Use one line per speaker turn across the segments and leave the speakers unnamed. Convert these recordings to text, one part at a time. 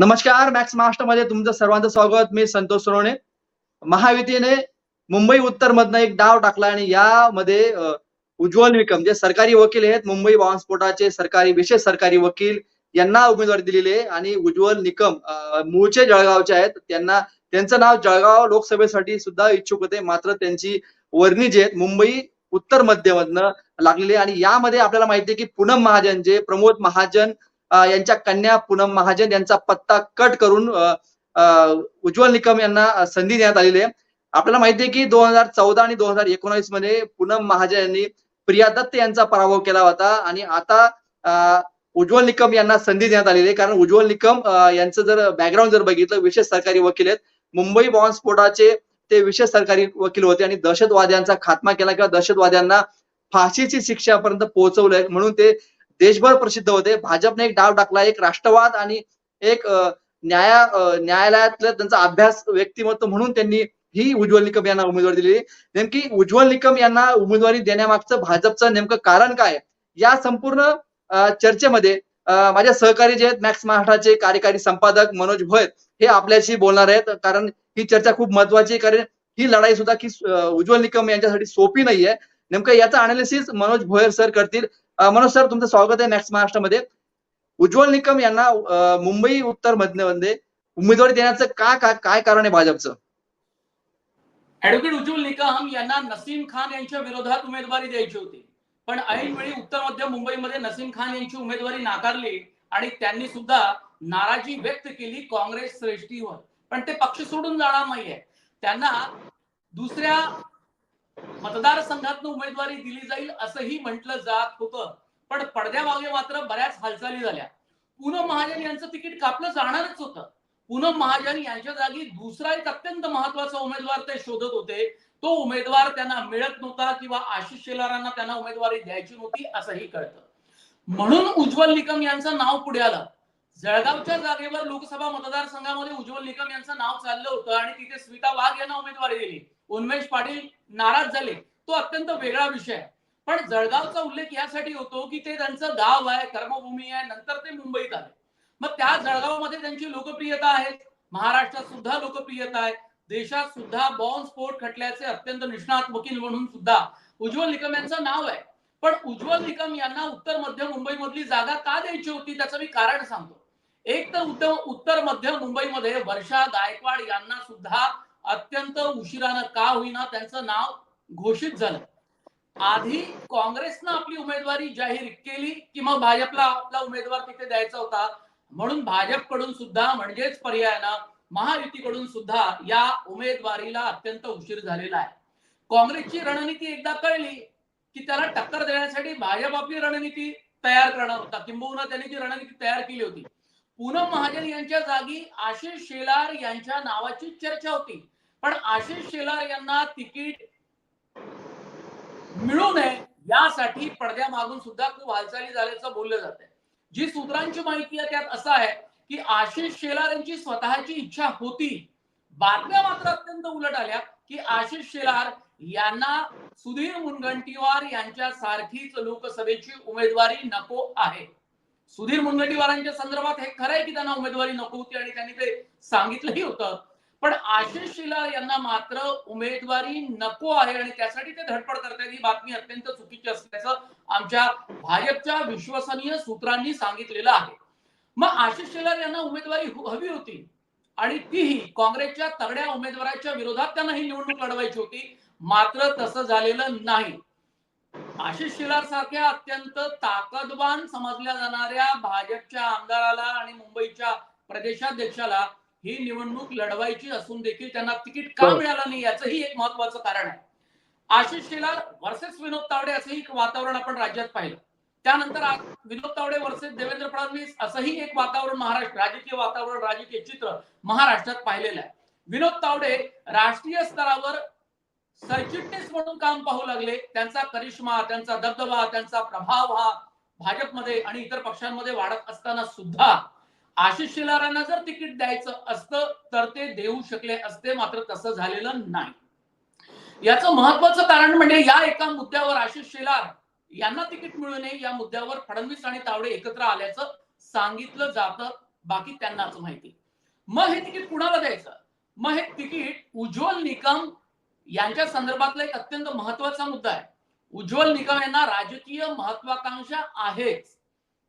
नमस्कार मॅक्स महाराष्ट्रामध्ये तुमचं सर्वांचं स्वागत. मी संतोष सोनवणे. महायुतीने मुंबई उत्तर मधनं एक डाव टाकला आणि यामध्ये उज्ज्वल विकम जे सरकारी वकील आहेत मुंबई बॉम्बस्फोटाचे सरकारी विशेष सरकारी वकील यांना उमेदवारी दिलेली आहे. आणि उज्ज्वल निकम मूळचे जळगावचे आहेत. त्यांना त्यांचं नाव जळगाव लोकसभेसाठी सुद्धा इच्छुक होते. मात्र त्यांची वर्णी जे आहेत मुंबई उत्तर मध्यमधनं लागलेली आणि यामध्ये आपल्याला माहिती आहे की पूनम महाजन जे प्रमोद महाजन यांच्या कन्या पूनम महाजन यांचा पत्ता कट करून उज्ज्वल निकम यांना संधी देण्यात आलेली आहे. आपल्याला माहिती आहे की दोन हजार चौदा आणि दोन हजार एकोणीसमध्ये पूनम महाजन यांनी प्रिया दत्त यांचा पराभव केला होता आणि आता उज्ज्वल निकम यांना संधी देण्यात आलेली आहे. कारण उज्ज्वल निकम यांचं जर बॅकग्राऊंड जर बघितलं विशेष सरकारी वकील आहेत. मुंबई बॉम्बस्फोटाचे ते विशेष सरकारी वकील होते आणि दहशतवाद्यांचा खात्मा केला किंवा दहशतवाद्यांना फाशीची शिक्षापर्यंत पोहोचवलंय. म्हणून ते देशभर प्रसिद्ध होते. भाजपने एक डाव टाकला एक राष्ट्रवाद आणि एक न्याया अ, न्यायालयातलं त्यांचा अभ्यास व्यक्तिमत्व म्हणून त्यांनी ही उज्ज्वल निकम यांना उमेदवारी दिली नेमकी उज्ज्वल निकम यांना उमेदवारी देण्यामागचं भाजपचं नेमकं कारण काय? या संपूर्ण चर्चेमध्ये माझ्या सहकारी जे आहेत मॅक्स महाराष्ट्राचे कार्यकारी संपादक मनोज भोयर हे आपल्याशी बोलणार आहेत. कारण ही चर्चा खूप महत्वाची आहे. कारण ही लढाई सुद्धा की उज्ज्वल निकम यांच्यासाठी सोपी नाहीये. नेमकं याचं अनालिसिस मनोज भोयर सर करतील. मनोज सर तुमचं स्वागत आहे नेक्स्ट महाराष्ट्रामध्ये. उज्ज्वल निकम यांना मुंबई उत्तर मधमध्ये म्हणजे उमेदवारी देण्याचं का का- काय कारण आहे भाजपचं?
ऍडव्होकेट उज्ज्वल निकम यांना नसीम खान यांच्या विरोधात उमेदवारी द्यायची होती. पण ऐनवेळी उत्तर मध्य मुंबईमध्ये नसीम खान यांची उमेदवारी नाकारली आणि त्यांनी सुद्धा नाराजी व्यक्त केली काँग्रेस श्रेष्ठीवर पण ते पक्ष सोडून जाणार नाहीये. त्यांना दुसऱ्या मतदारसंघातनं उमेदवारी दिली जाईल असंही म्हटलं जात होतं. पण पडद्यामागे मात्र बऱ्याच हालचाली झाल्या. पूनम महाजन यांचं तिकीट कापलं जाणारच होतं. पूनम महाजन यांच्या जागी दुसरा एक अत्यंत महत्त्वाचा उमेदवार ते शोधत होते. तो उमेदवार त्यांना मिळत नव्हता किंवा आशिष शेलारांना त्यांना उमेदवारी द्यायची नव्हती असंही कळतं. म्हणून उज्ज्वल निकम यांचं नाव पुढे आलं. जळगावच्या जागेवर लोकसभा मतदारसंघामध्ये उज्ज्वल निकम यांचं नाव चाललं होतं आणि तिथे स्मिता वाघ यांना उमेदवारी दिली. उन्मेष पाटील नाराज झाले. तो अत्यंत वेगळा विषय आहे. पण जळगावचा उल्लेख यासाठी होतो की ते त्यांचं गाव आहे कर्मभूमी आहे नंतर ते मुंबईत आले. मग त्या जळगावमध्ये त्यांची लोकप्रियता आहे. महाराष्ट्रात सुद्धा लोकप्रियता आहे. देशात सुद्धा बॉम्ब स्फोट खटल्याचे अत्यंत निष्णात वकील म्हणून सुद्धा उज्ज्वल निकम यांचं नाव आहे. पण उज्ज्वल निकम यांना उत्तर मध्य मुंबई मधली जागा का द्यायची होती त्याचं मी कारण सांगतो. एक तर उत्तर मध्य मुंबईमध्ये वर्षा गायकवाड यांना सुद्धा अत्यंत उशिरानं का होईना त्यांचं नाव घोषित झालं. आधी काँग्रेसनं आपली उमेदवारी जाहीर केली की मग भाजपला आपला उमेदवार तिथे द्यायचा होता. म्हणून भाजपकडून सुद्धा म्हणजेच पर्यायानं महायुतीकडून सुद्धा या उमेदवारीला अत्यंत उशीर झालेला आहे. काँग्रेसची रणनीती एकदा कळली की त्याला टक्कर देण्यासाठी भाजप आपली रणनीती तयार करणार होता. किंबहुना त्यांनी जी रणनीती तयार केली होती पूनम महाजन यांच्या जागी आशिष शेलार यांच्या नावाची चर्चा होती. पण आशिष शेलार यांना तिकीट मिळू नये यासाठी पडद्यामागून सुद्धा खूप हालचाली झाल्याचं बोललं जात आहे जी सूत्रांची माहिती आहे त्यात असं आहे की आशिष शेलार यांची स्वतःची इच्छा होती. बातम्या मात्र अत्यंत उलट आल्या की आशिष शेलार यांना सुधीर मुनगंटीवार यांच्या सारखीच लोकसभेची उमेदवारी नको आहे. सुधीर मुनगंटीवारांच्या संदर्भात हे खरं आहे की त्यांना उमेदवारी नको होती आणि त्यांनी ते सांगितलंही होतं. पण आशिष शिला यांना मात्र उमेदवारी नको आहे आणि त्यासाठी ते धडपड करतात ही बातमी अत्यंत चुकीची असल्याचं आमच्या भाजपच्या विश्वसनीय सूत्रांनी सांगितलेलं आहे. मग आशिष शेलार यांना उमेदवारी हवी होती आणि तीही काँग्रेसच्या तगड्या उमेदवाराच्या विरोधात त्यांना ही निवडणूक लढवायची होती. मात्र तसं झालेलं नाही. आशिष शेलार सारख्या अत्यंत ताकदवान समजल्या जाणाऱ्या भाजपच्या आमदाराला आणि मुंबईच्या प्रदेशाध्यक्षाला ही निवडणूक लढवायची असून देखील त्यांना तिकीट का. मिळालं नाही याचंही एक महत्वाचं कारण आहे. आशिष शेलार वर्सेस विनोद तावडे असंही एक वातावरण आपण राज्यात पाहिलं. त्यानंतर विनोद तावडे वर्सेस देवेंद्र फडणवीस असंही एक वातावरण महाराष्ट्र राजकीय वातावरण राजकीय चित्र महाराष्ट्रात पाहिलेलं आहे. विनोद तावडे राष्ट्रीय स्तरावर सरचिटणीस म्हणून काम पाहू लागले. त्यांचा करिश्मा त्यांचा दबदबा त्यांचा प्रभाव हा भाजपमध्ये आणि इतर पक्षांमध्ये वाढत असताना सुद्धा आशिष शेलारांना जर तिकीट द्यायचं असतं तर ते देऊ शकले असते मात्र तसं झालेलं नाही. याचं महत्वाचं कारण म्हणजे या एका मुद्द्यावर आशिष शेलार यांना तिकीट मिळू नये या मुद्द्यावर फडणवीस आणि तावडे एकत्र आल्याचं सांगितलं जात. बाकी त्यांनाच माहिती. मग हे तिकीट कुणाला द्यायचं? मग हे तिकीट उज्ज्वल निकम यांच्या संदर्भातला एक अत्यंत महत्त्वाचा मुद्दा आहे. उज्ज्वल निकम यांना राजकीय महत्वाकांक्षा आहेच.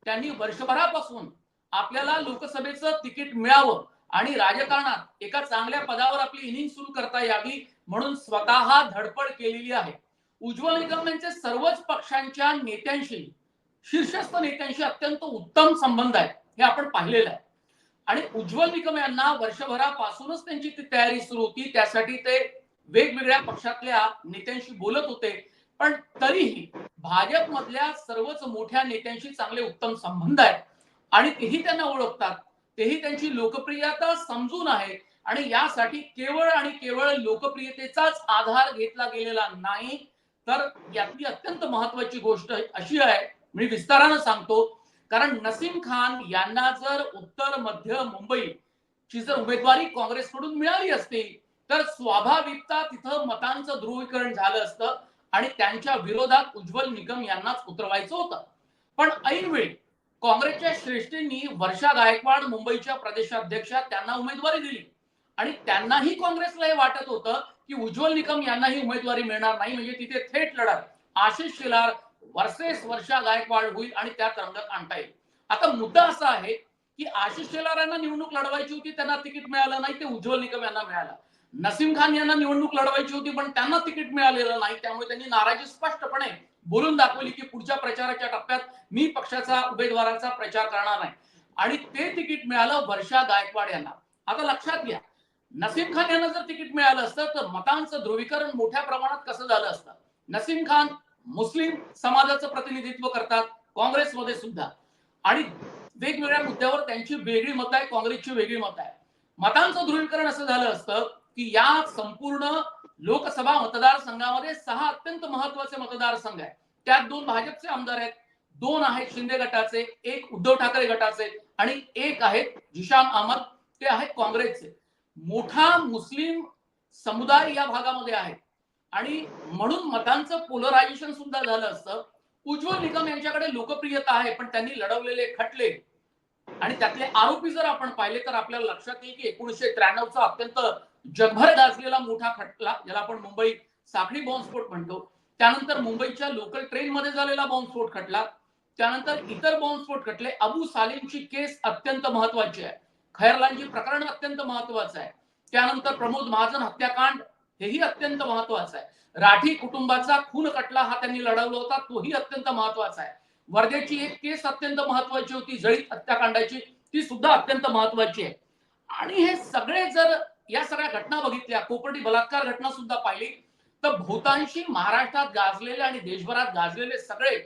त्यांनी वर्षभरापासून आपल्याला लोकसभेचं तिकीट मिळावं आणि राजकारणात एका चांगल्या पदावर आपली इनिंग सुरू करता यावी म्हणून स्वतः धडपड केलेली आहे. उज्ज्वल निकम यांचे सर्वच पक्षांच्या नेत्यांशी शीर्षस्थ नेत्यांशी अत्यंत उत्तम संबंध आहे हे आपण पाहिलेलं आहे. आणि उज्ज्वल निकम यांना वर्षभरापासूनच त्यांची ती तयारी सुरू होती. त्यासाठी ते वेगवेगळ्या पक्षातल्या नेत्यांशी बोलत होते. पण तरीही भाजपमधल्या सर्वच मोठ्या नेत्यांशी चांगले उत्तम संबंध आहेत. आणि तेही त्यांना ओळखतात. तेही त्यांची लोकप्रियता समजून आहे. आणि यासाठी केवळ आणि केवळ लोकप्रियतेचाच आधार घेतला गेलेला नाही तर यातली अत्यंत महत्वाची गोष्ट अशी आहे मी विस्तारानं सांगतो. कारण नसीम खान यांना जर उत्तर मध्य मुंबई ची जर उमेदवारी काँग्रेसकडून मिळाली असती तर स्वाभाविकता तिथं मतांचं ध्रुवीकरण झालं असतं आणि त्यांच्या विरोधात उज्ज्वल निकम यांनाच उतरवायचं होतं. पण ऐनवेळी काँग्रेसच्या श्रेष्ठींनी वर्षा गायकवाड मुंबईच्या प्रदेशाध्यक्षा त्यांना उमेदवारी दिली. आणि त्यांनाही काँग्रेसला हे वाटत होतं की उज्ज्वल निकम यांनाही उमेदवारी मिळणार नाही म्हणजे तिथे थेट लढत. आशिष शेलार वर्सेस वर्षा गायकवाड होईल आणि त्यात रंगत आणता येईल. आता मुद्दा असा आहे की आशिष शेलार यांना निवडणूक लढवायची होती त्यांना तिकीट मिळालं नाही ते उज्ज्वल निकम यांना मिळालं. नसीम खान यांना निवडणूक लढवायची होती पण त्यांना तिकीट मिळालेलं नाही. त्यामुळे त्यांनी नाराजी स्पष्टपणे बोलून दाखवली की पुढच्या प्रचाराच्या टप्प्यात मी पक्षाचा उमेदवाराचा प्रचार करणार नाही. आणि ते तिकीट मिळालं वर्षा गायकवाड यांना. आता लक्षात घ्या नसीम खान यांना जर तिकीट मिळालं असतं तर मतांचं ध्रुवीकरण मोठ्या प्रमाणात कसं झालं असतं? नसीम खान मुस्लिम समाजाचं प्रतिनिधित्व करतात काँग्रेसमध्ये सुद्धा. आणि वेगवेगळ्या मुद्द्यावर त्यांची वेगळी मतं आहे काँग्रेसची वेगळी मतं आहे. मतांचं ध्रुवीकरण असं झालं असतं की या संपूर्ण लोकसभा मतदारसंघामध्ये सहा अत्यंत महत्त्वाचे मतदारसंघ आहेत. त्यात दोन भाजपचे आमदार आहेत दोन आहेत शिंदे गटाचे एक उद्धव ठाकरे गटाचे आणि एक आहेत जिशाम अहमद ते आहेत काँग्रेसचे. मोठा मुस्लिम समुदाय या भागामध्ये आहे. आणि म्हणून मतांचं पोलरायझेशन सुद्धा झालं असतं. उज्ज्वल निकम यांच्याकडे लोकप्रियता आहे पण त्यांनी लढवलेले खटले. आणि त्यातले आरोपी जर आपण पाहिले तर आपल्याला लक्षात येईल की एकोणीसशे त्र्याण्णवचा अत्यंत जगभर गाजलेला मोठा खटला ज्याला आपण मुंबई साखळी बॉम्बस्फोट म्हणतो. त्यानंतर मुंबईच्या लोकल ट्रेन मध्ये झालेला बॉम्बस्फोट खटला त्यानंतर इतर बॉम्बस्फोट खटले. अबू सालेमची केस अत्यंत महत्वाची आहे. खैरलांची प्रकरण अत्यंत महत्वाचं आहे. त्यानंतर प्रमोद महाजन हत्याकांड हेही अत्यंत महत्वाचं आहे. राठी कुटुंबाचा खून खटला हा त्यांनी लढवला होता तोही अत्यंत महत्त्वाचा आहे. वर्धेची एक केस अत्यंत महत्वाची होती जळीत हत्याकांडाची ती सुद्धा अत्यंत महत्वाची आहे. आणि हे सगळे जर या सगळ्या घटना बघितल्या. कोपर्डी बलात्कार घटना सुद्धा पाहिली. तर बहुतांशी महाराष्ट्रात गाजलेले आणि देशभरात गाजलेले सगळे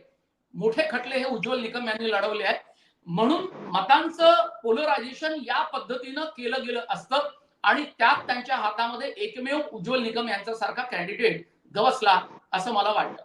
मोठे खटले हे उज्ज्वल निकम यांनी लढवले आहेत. म्हणून मतांचं पोलरायझेशन या पद्धतीनं केलं गेलं असतं आणि त्यात त्यांच्या हातामध्ये एकमेव उज्ज्वल निकम यांच्यासारखा कॅन्डिडेट गवसला असं मला वाटतं.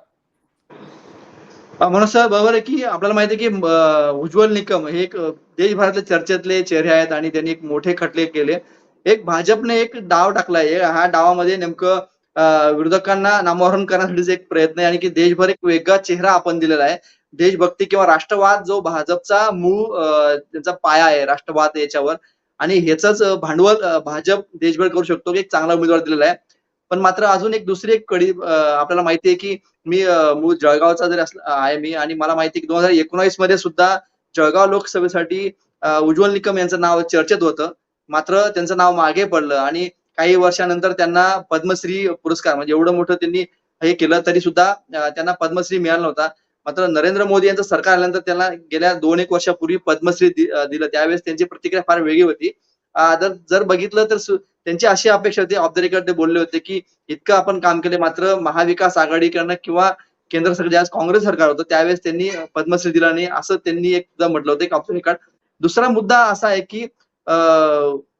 म्हणून सर बरोबर आहे की आपल्याला माहिती आहे की उज्ज्वल निकम हे एक देशभरातले चर्चेतले चेहरे आहेत आणि त्यांनी एक मोठे खटले केले. एक भाजपने एक डाव टाकलाय. ह्या डावामध्ये नेमकं विरोधकांना नामोहरण करण्यासाठीचा एक प्रयत्न आहे आणि की देशभर एक वेगळा चेहरा आपण दिलेला आहे. देशभक्ती किंवा राष्ट्रवाद जो भाजपचा मूळ त्यांचा पाया आहे राष्ट्रवाद याच्यावर. आणि ह्याच भांडवल भाजप देशभर करू शकतो की एक चांगला उमेदवार दिलेला आहे. पण मात्र अजून एक दुसरी एक कडी आपल्याला माहिती आहे की मी मूळ जळगावचा जरी असला आहे मी आणि मला माहिती आहे की दोन हजार एकोणावीसमध्ये सुद्धा जळगाव लोकसभेसाठी उज्ज्वल निकम यांचं नाव चर्चेत होतं. मात्र त्यांचं नाव मागे पडलं आणि काही वर्षानंतर त्यांना पद्मश्री पुरस्कार म्हणजे एवढं मोठं त्यांनी हे केलं तरी सुद्धा त्यांना पद्मश्री मिळाला नव्हता. मात्र नरेंद्र मोदी यांचं सरकार आल्यानंतर त्यांना गेल्या दोन एक वर्षापूर्वी पद्मश्री दिलं. त्यावेळेस त्यांची प्रतिक्रिया फार वेगळी होती. जर जर बघितलं तर त्यांची अशी अपेक्षा होती ऑफ द रेकॉर्ड ते बोलले होते की इतकं आपण काम केले मात्र महाविकास आघाडीकडनं किंवा केंद्र सरकार ज्यावेळेस काँग्रेस सरकार होतं त्यावेळेस त्यांनी पद्मश्री दिला नाही असं त्यांनी एकदा म्हटलं होतं एक ऑफ द रेकॉर्ड दुसरा मुद्दा असा आहे की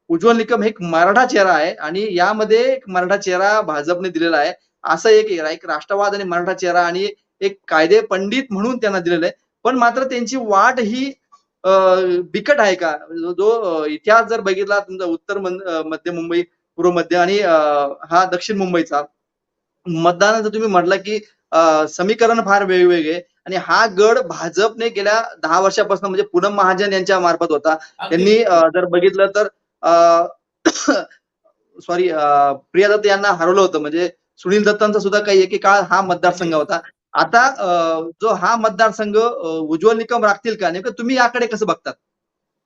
उज्ज्वल निकम हे एक मराठा चेहरा आहे आणि यामध्ये एक मराठा चेहरा भाजपने दिलेला आहे. असं एक एक राष्ट्रवाद आणि मराठा चेहरा आणि एक कायदे पंडित म्हणून त्यांना दिलेलं आहे. पण मात्र त्यांची वाट ही बिकट आहे का? जो- इतिहास जर बघितला तुमचा उत्तर मध्य मुंबई पूर्व मध्य आणि हा दक्षिण मुंबईचा. मतदानाचं तुम्ही म्हटलं की समीकरण फार वेगवेगळे. आणि हा गड भाजपने गेल्या दहा वर्षापासून म्हणजे पूनम महाजन यांच्या मार्फत होता. त्यांनी जर बघितलं तर सॉरी प्रिया दत्त यांना हरवलं होतं. म्हणजे सुनील दत्तांचा सुद्धा काही एके काळ हा मतदारसंघ होता. आता जो हा मतदारसंघ उज्ज्वल निकम राखतील का? नेमकं तुम्ही याकडे कसं बघतात?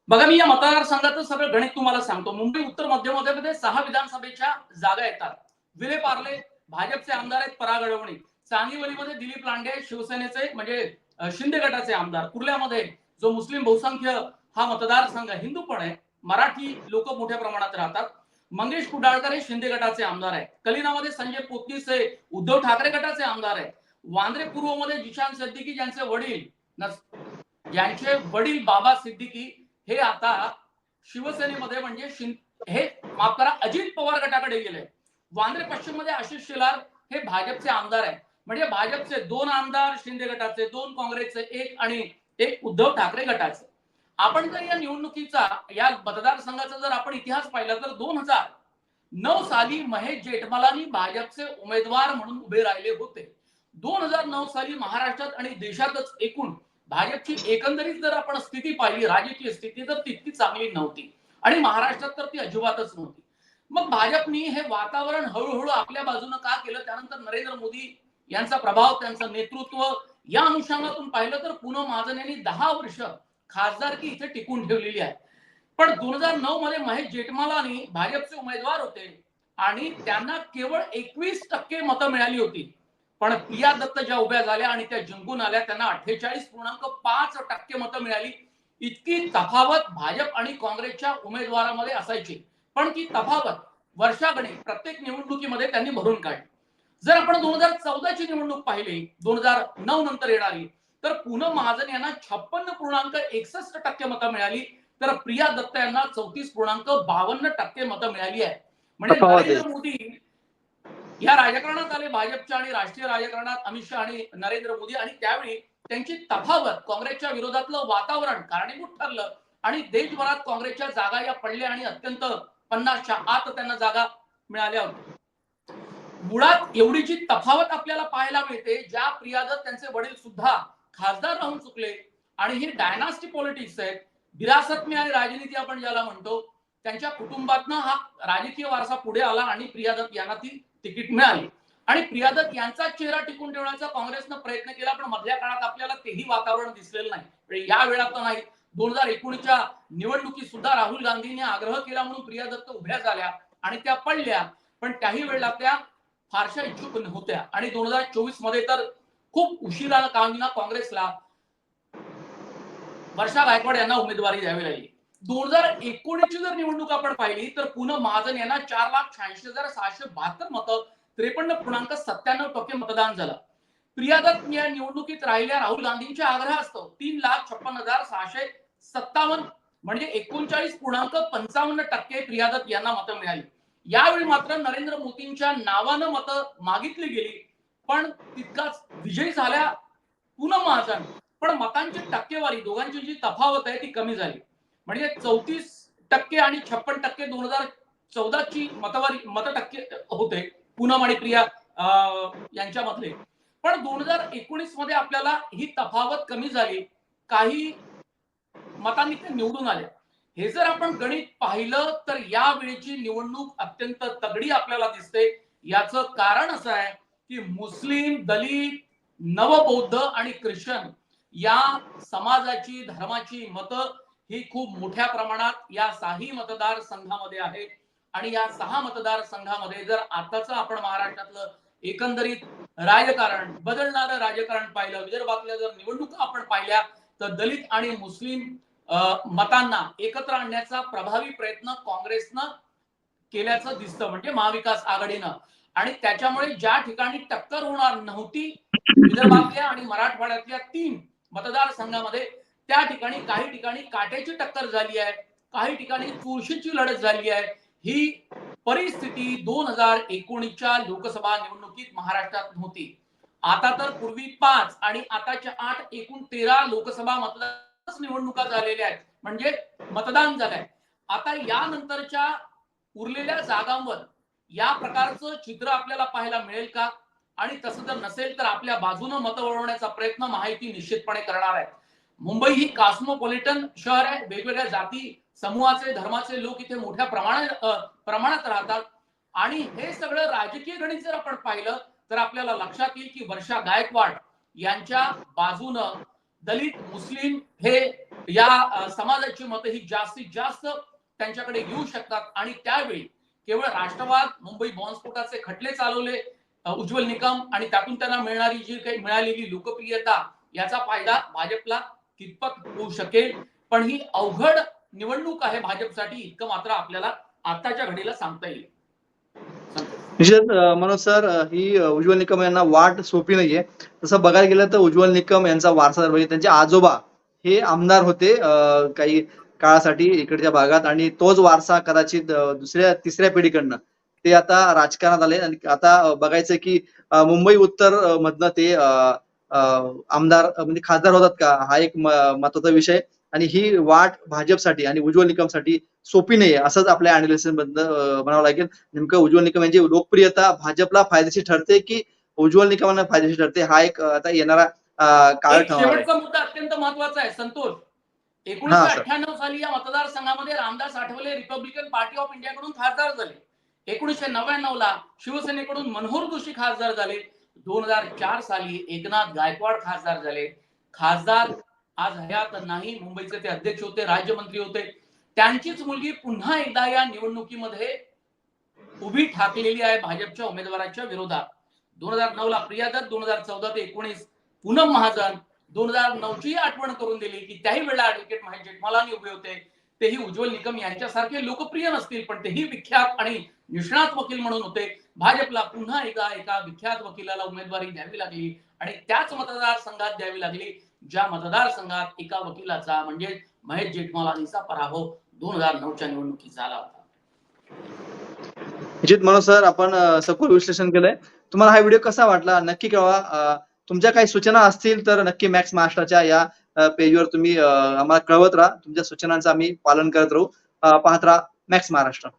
बघा मी या मतदारसंघाचं सगळं गणित तुम्हाला सांगतो. मुंबई उत्तर मध्यमध्ये सहा विधानसभेच्या जागा येतात. विले पार्ले भाजपचे आमदार आहेत पराग अडवणी सांगलीवलीमध्ये दिलीप लांडे शिवसेनेचे म्हणजे शिंदे गटाचे आमदार. कुर्ल्यामध्ये जो मुस्लिम बहुसंख्य हा मतदारसंघ हिंदू पण आहे मराठी लोक मोठ्या प्रमाणात राहतात. मंगेश कुडाळकर हे शिंदे गटाचे आमदार आहेत. कलिनामध्ये संजय पोतनीस हे उद्धव ठाकरे गटाचे आमदार आहेत. वांद्रे पूर्वमध्ये जिशान सिद्दीकी ज्यांचे वडील यांचे ज्यांचे वडील बाबा सिद्दीकी हे आता शिवसेनेमध्ये म्हणजे हे माफ करा अजित पवार गटाकडे गेले. वांद्रे पश्चिममध्ये आशिष शेलार हे भाजपचे आमदार आहेत. म्हणजे भाजपचे दोन आमदार शिंदे गटाचे दोन काँग्रेसचे एक आणि एक उद्धव ठाकरे गटाचे. आपण जर या निवडणुकीचा या मतदारसंघाचा जर आपण इतिहास पाहिला तर दोन हजार नऊ साली महेश जेठमलानी भाजपचे उमेदवार म्हणून उभे राहिले होते. दोन हजार नऊ साली महाराष्ट्रात आणि देशातच एकूण भाजपची एकंदरीत जर आपण स्थिती पाहिली राजकीय स्थिती तर तितकी चांगली नव्हती. आणि महाराष्ट्रात तर ती अजिबातच नव्हती. मग भाजपनी हे वातावरण हळूहळू आपल्या बाजूनं का केलं? त्यानंतर नरेंद्र मोदी यांचा प्रभाव त्यांचं नेतृत्व या अनुषंगातून पाहिलं तर पूनम महाजन यांनी दहा वर्ष खासदारकी इथे टिकून ठेवलेली आहे. पण दोन हजार नऊ मध्ये महेश जेठमालानी भाजपचे उमेदवार होते आणि त्यांना केवळ एकवीस टक्के मतं मिळाली होती. पण प्रिया दत्त ज्या उभ्या झाल्या आणि त्या जिंकून आल्या त्यांना अठ्ठेचाळीस पूर्णांक पाच टक्के मतं मिळाली. इतकी तफावत भाजप आणि काँग्रेसच्या उमेदवारामध्ये असायची. पण ती तफावत वर्षागणे प्रत्येक निवडणुकीमध्ये त्यांनी भरून काढली. जर आपण दोन हजार चौदाची निवडणूक पाहिली दोन हजार नऊ नंतर येणारी तर पूनम महाजन यांना छप्पन्न पूर्णांक एकसष्ट टक्के मतं मिळाली तर प्रिया दत्त यांना चौतीस पूर्णांक बावन्न टक्के मतं मिळाली आहे म्हणजे
आहे.
नरेंद्र मोदी या राजकारणात आले भाजपच्या आणि राष्ट्रीय राजकारणात अमित शहा आणि नरेंद्र मोदी आणि त्यावेळी त्यांची तफावत काँग्रेसच्या विरोधातलं वातावरण कारणीभूत ठरलं आणि देशभरात काँग्रेसच्या जागा या पडल्या आणि अत्यंत पन्नासच्या आत त्यांना जागा मिळाल्या होत्या मुळात एवढी जी तफावत आपल्याला पाहायला मिळते ज्या प्रियादत त्यांचे वडील सुद्धा खासदार राहून चुकले आणि ही डायनास्टी पॉलिटिक्स आहेत विरासत आणि राजनीती आपण ज्याला म्हणतो त्यांच्या कुटुंबातनं हा राजकीय वारसा पुढे आला आणि प्रियादत यांना ती तिकीट मिळाली. आणि प्रियादत यांचा चेहरा टिकून ठेवण्याचा काँग्रेसनं प्रयत्न केला पण मधल्या काळात आपल्याला तेही वातावरण दिसलेलं नाही. म्हणजे या वेळात तर नाही दोन हजार एकोणीसच्या निवडणुकीत सुद्धा राहुल गांधींनी आग्रह केला म्हणून प्रिया दत्त उभ्या झाल्या आणि त्या पडल्या. पण त्याही वेळेला त्या फारशा इच्छुक होत्या आणि दोन हजार चोवीसमध्ये तर खूप उशिरा कामगिना काँग्रेसला. वर्षा गायकवाड यांना उमेदवारी द्यावी लागली. दोन हजार एकोणीसची जर निवडणूक आपण पाहिली तर पुन्हा महाजन यांना चार लाख शहाऐंशी हजार सहाशे बहात्तर मतं त्रेपन्न पूर्णांक सत्त्याण्णव टक्के मतदान झालं. प्रियादत या निवडणुकीत राहिल्या राहुल गांधींच्या आग्रह असतो तीन लाख छप्पन हजार सहाशे सत्तावन्न म्हणजे एकोणचाळीस पूर्णांक पंचावन्न टक्के प्रियादत यांना मतं मिळाली. यावेळी मात्र नरेंद्र मोदींच्या नावानं मतं मागितली गेली. पण तितकाच विजयी झाल्या पूनम महाजन. पण मतांची टक्केवारी दोघांची जी तफावत आहे ती कमी झाली. म्हणजे चौतीस टक्के आणि छप्पन टक्के दोन हजार चौदाची मतवारी मत टक्के होते पूनम आणि प्रिया अं, यांच्यामधले. पण दोन हजार एकोणीसमध्ये आपल्याला ही तफावत कमी झाली. काही मतांनी ते निवडून आल्या हे जर आपण गणित पाहिलं तर या वेळेची निवडणूक अत्यंत तगडी आपल्याला दिसते. याचं कारण असं आहे की मुस्लिम दलित नवबौद्ध आणि ख्रिश्चन या समाजाची धर्माची मतं ही खूप मोठ्या प्रमाणात या साही मतदार संघामध्ये आहे आणि या सहा मतदार संघामध्ये जर आताच आपण महाराष्ट्रातलं एकंदरीत राजकारण बदलणारं राजकारण पाहिलं विदर्भातल्या जर निवडणुका आपण पाहिल्या तर दलित आणि मुस्लिम मतांना एकत्र आणण्याचा प्रभावी प्रयत्न काँग्रेसनं केल्याचं दिसतं म्हणजे महाविकास आघाडीनं. आणि त्याच्यामुळे ज्या ठिकाणी टक्कर होणार नव्हती विदर्भातल्या आणि मराठवाड्यातल्या तीन मतदारसंघामध्ये त्या ठिकाणी काही ठिकाणी काट्याची टक्कर झाली आहे काही ठिकाणी चुरशीची लढत झाली आहे. ही परिस्थिती दोन हजार एकोणीसच्या लोकसभा निवडणुकीत महाराष्ट्रात नव्हती. आता तर पूर्वी पाच आणि आताच्या आठ एकूण तेरा लोकसभा मतदार निवडणुका झालेल्या आहेत. म्हणजे मतदान झालंय. आता यानंतरच्या उरलेल्या जागांवर या प्रकारचं चित्र आपल्याला पाहायला मिळेल का? आणि तसं जर नसेल तर आपल्या बाजूनं मतं वळवण्याचा प्रयत्न माहिती निश्चितपणे करणार आहे. मुंबई ही कास्मोपॉलिटन शहर आहे. वेगवेगळ्या जाती समूहाचे धर्माचे लोक इथे मोठ्या प्रमाणात प्रमाणात राहतात. आणि हे सगळं राजकीय गणित जर आपण पाहिलं तर आपल्याला लक्षात येईल की वर्षा गायकवाड यांच्या बाजूनं दलित मुस्लिम हे या समाजाची मतं ही जास्तीत जास्त त्यांच्याकडे येऊ शकतात. आणि त्यावेळी केवळ राष्ट्रवाद मुंबई बॉम्बस्फोटाचे खटले चालवले उज्ज्वल निकम आणि त्यातून त्यांना मिळणारी जी काही मिळालेली लोकप्रियता याचा फायदा भाजपला कितपत होऊ शकेल? पण ही अवघड निवडणूक आहे भाजपसाठी इतकं मात्र आपल्याला आताच्या घडीला सांगता येईल.
निश्चित मनोज सर ही उज्ज्वल निकम यांना वाट सोपी नाहीये. तसं बघायला गेलं तर उज्ज्वल निकम यांचा वारसा जर म्हणजे त्यांचे आजोबा हे आमदार होते काही काळासाठी इकडच्या भागात आणि तोच वारसा कदाचित दुसऱ्या तिसऱ्या पिढीकडनं. ते आता राजकारणात आले आणि आता बघायचं की मुंबई उत्तर मधनं ते आमदार म्हणजे खासदार होतात का? हा एक महत्त्वाचा विषय. आणि ही वाट भाजपसाठी आणि उज्ज्वल निकमसाठी सोपी नाहीये. असंच आपल्या अनालिसिस मधनं म्हणावं लागेल. नेमकं उज्ज्वल निकम यांची लोकप्रियता भाजपला फायदेशीर ठरते की उज्ज्वल निकमांना फायदेशीर ठरते हा एक आता येणारा काळ
शेवटचा मुद्दा अत्यंत महत्त्वाचा आहे. संतोष एकोणीशे
सर.
अठ्ठ्याण्णव साली या मतदारसंघामध्ये Ramdas Athawale Republican party of इंडियाकडून खासदार झाले. एकोणीशे नव्याण्णव ला शिवसेनेकडून मनोहर जोशी खासदार झाले. दोन हजार चार साली एकनाथ गायकवाड खासदार झाले. खासदार आज हयात नाही. मुंबईचे ते अध्यक्ष होते राज्यमंत्री होते. त्यांचीच मुलगी पुन्हा एकदा या निवडणुकीमध्ये उभी ठाकलेली आहे भाजपच्या उमेदवाराच्या विरोधात. दोन हजार नऊ ला प्रिया दत्त दोन हजार चौदा ते एकोणीस पूनम महाजन दोन हजार नऊची आठवण करून दिली की त्याही वेळेला ऍडव्होकेट महेश जेठमलानी उभे होते. तेही उज्ज्वल निकम यांच्यासारखे लोकप्रिय नसतील पण तेही विख्यात आणि निष्णात वकील म्हणून होते. भाजपला पुन्हा एकदा एका विख्यात वकिलाला उमेदवारी द्यावी लागली आणि त्याच मतदारसंघात द्यावी लागली. ज्या मतदारसंघात एका वकिलाचा म्हणजे महेश जेठमलानीचा पराभव दोन हजार नऊच्या निवडणुकीत झाला होता.
निश्चित मनोज सर आपण सखोल विश्लेषण केलंय. तुम्हाला हा व्हिडिओ कसा वाटला? नक्की कळवा. तुमच्या काही सूचना असतील तर नक्की मॅक्स महाराष्ट्राच्या या पेजवर तुम्ही आम्हाला कळवत राहा. तुमच्या सूचनांचं आम्ही पालन करत राहू. पाहत राहा मॅक्स महाराष्ट्र